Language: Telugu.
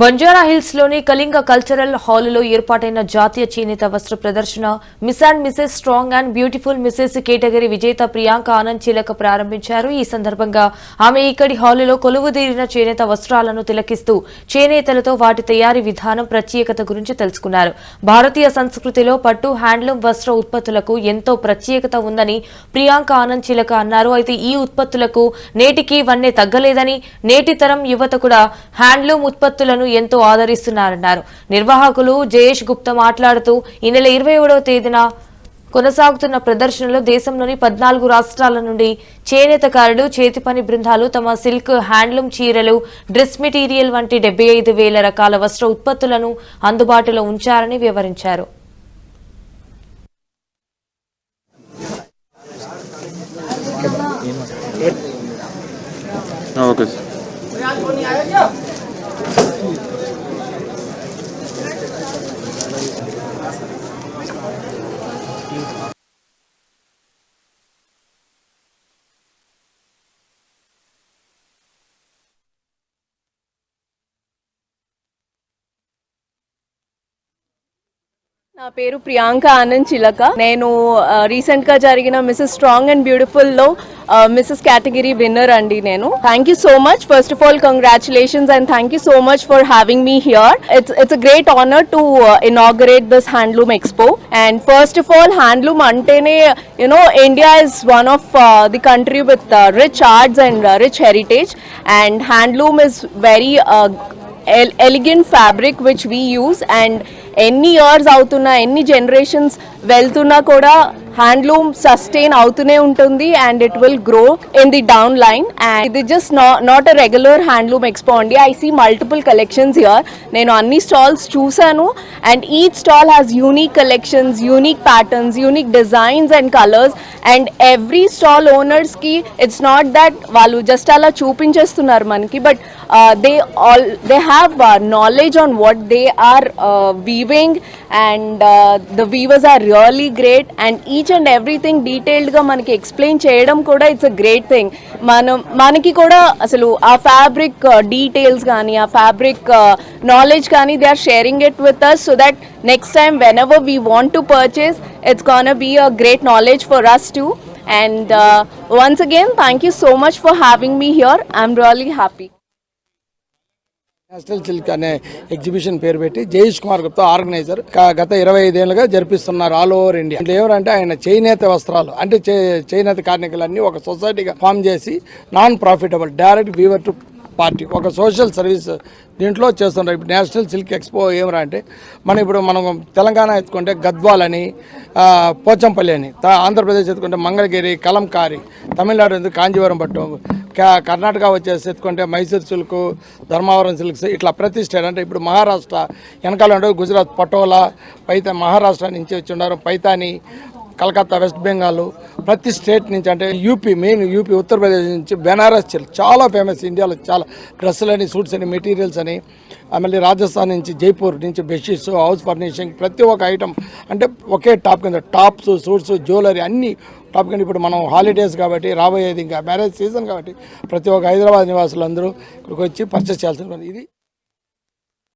బంజారా హిల్స్లోని కళింగ కల్చరల్ హాలులో ఏర్పాటైన జాతీయ చేనేత వస్త్ర ప్రదర్శన miss and Mrs strong and beautiful Mrs category విజేత ప్రియాంక ఆనంద్ చీలక ప్రారంభించారు. ఈ సందర్భంగా ఆమె ఇక్కడి హాలులో కొలువుదీరిన చేనేత వస్త్రాలను తిలకిస్తూ చేనేతలతో వాటి తయారీ విధానం ప్రత్యేకత గురించి తెలుసుకున్నారు. భారతీయ సంస్కృతిలో పట్టు హ్యాండ్లూమ్ వస్త్ర ఉత్పత్తులకు ఎంతో ప్రత్యేకత ఉందని ప్రియాంక ఆనంద్ చిలక అన్నారు. అయితే ఈ ఉత్పత్తులకు నేటికి వన్నే తగ్గలేదని నేటి తరం యువత కూడా హ్యాండ్లూమ్ ఉత్పత్తులను ఎంతో ఆదరిస్తున్నారన్నారు. నిర్వాహకులు జయేష్ గుప్తా మాట్లాడుతూ ఈ నెల ఇరవై ఏడవ తేదీన కొనసాగుతున్న ప్రదర్శనలో దేశంలోని పద్నాలుగు రాష్ట్రాల నుండి చేనేతకారులు చేతి పని బృందాలు తమ సిల్క్ హ్యాండ్లూమ్ చీరలు డ్రెస్ మెటీరియల్ వంటి డెబ్బై ఐదు వేల రకాల వస్త్ర ఉత్పత్తులను అందుబాటులో ఉంచారని వివరించారు. ఓకే సార్ నా పేరు ప్రియాంక ఆనంద్ చిలక. నేను రీసెంట్గా జరిగిన Mrs strong and బ్యూటిఫుల్లో missus category winner అండి నేను thank you so much first of all congratulations and thank you so much for having me here it's it's a great honour to inaugurate this handloom expo and first of all handloom అంటేనే you know India is one of the country with rich arts and rich heritage and handloom is very el- elegant fabric which we use and ఎన్ని ఇయర్స్ అవుతున్నా ఎన్ని జనరేషన్స్ వెళ్తున్నా కూడా handloom sustain అవుతూనే ఉంటుంది and it will grow in the down line and ఇది just not a regular handloom expo అండి. I see multiple collections here నేను అన్ని స్టాల్స్ చూశాను. And each stall has unique collections unique patterns unique designs and colours and every stall ఓనర్స్కి it's not that వాళ్ళు జస్ట్ అలా చూపించేస్తున్నారు మనకి but they all they have knowledge on what they are weaving and the weavers are really great and each and everything డీటెయిల్డ్గా మనకి ఎక్స్ప్లెయిన్ చేయడం కూడా ఇట్స్ అ గ్రేట్ థింగ్ మనం మనకి కూడా అసలు ఆ ఫ్యాబ్రిక్ డీటెయిల్స్ కానీ ఆ ఫ్యాబ్రిక్ నాలెడ్జ్ కానీ they are sharing it with us so that next time whenever we want to purchase it's can be a great knowledge for us to and once again thank you so much for having me here I'm really happy National silk అనే ఎగ్జిబిషన్ పేరు పెట్టి జయేష్ కుమార్ గుప్తా ఆర్గనైజర్. గత ఇరవై ఐదేళ్ళుగా జరిపిస్తున్నారు ఆల్ ఓవర్ ఇండియా. అంటే ఎవరంటే ఆయన చేనేత వస్త్రాలు అంటే చే- చేనేత కార్మికులన్నీ ఒక సొసైటీగా ఫామ్ చేసి non profitable direct weaver to party ఒక సోషల్ సర్వీస్ దీంట్లో చేస్తున్నారు. ఇప్పుడు నేషనల్ సిల్క్ ఎక్స్పో ఏమరా అంటే మనం ఇప్పుడు మనం తెలంగాణ ఎత్తుకుంటే గద్వాల్ అని పోచంపల్లి అని ఆంధ్రప్రదేశ్ ఎత్తుకుంటే మంగళగిరి కలంకారి తమిళనాడు ఎందుకు కాంజీవరం పట్టు కర్ణాటక వచ్చేసి ఎత్తుకుంటే మైసూర్ సిల్క్ ధర్మవరం సిల్క్స్ ఇట్లా ప్రతి స్టేట్ అంటే ఇప్పుడు మహారాష్ట్ర వెనకాల ఉండవు గుజరాత్ పటోలా పైతా మహారాష్ట్ర నుంచి వచ్చి ఉన్నారు. పైతాని కలకత్తా వెస్ట్ బెంగాల్ ప్రతి స్టేట్ నుంచి అంటే యూపీ మెయిన్ యూపీ ఉత్తరప్రదేశ్ నుంచి బెనారస్ సిల్క్. చాలా ఫేమస్ ఇండియాలో చాలా డ్రెస్సులు అని సూట్స్ అని మెటీరియల్స్ అని. మళ్ళీ రాజస్థాన్ నుంచి జైపూర్ నుంచి బెడ్షీట్స్ హౌస్ ఫర్నిషింగ్ ప్రతి ఒక్క ఐటమ్. అంటే ఒకే టాప్ కింద టాప్స్ సూట్స్ జ్యువెలరీ అన్ని టాప్ కింద ఇప్పుడు మనం హాలిడేస్ కాబట్టి రాబోయేది ఇంకా మ్యారేజ్ సీజన్ కాబట్టి ప్రతి ఒక్క హైదరాబాద్ నివాసులు అందరూ ఇక్కడికి వచ్చి పర్చేస్ చేయాల్సిన ఇది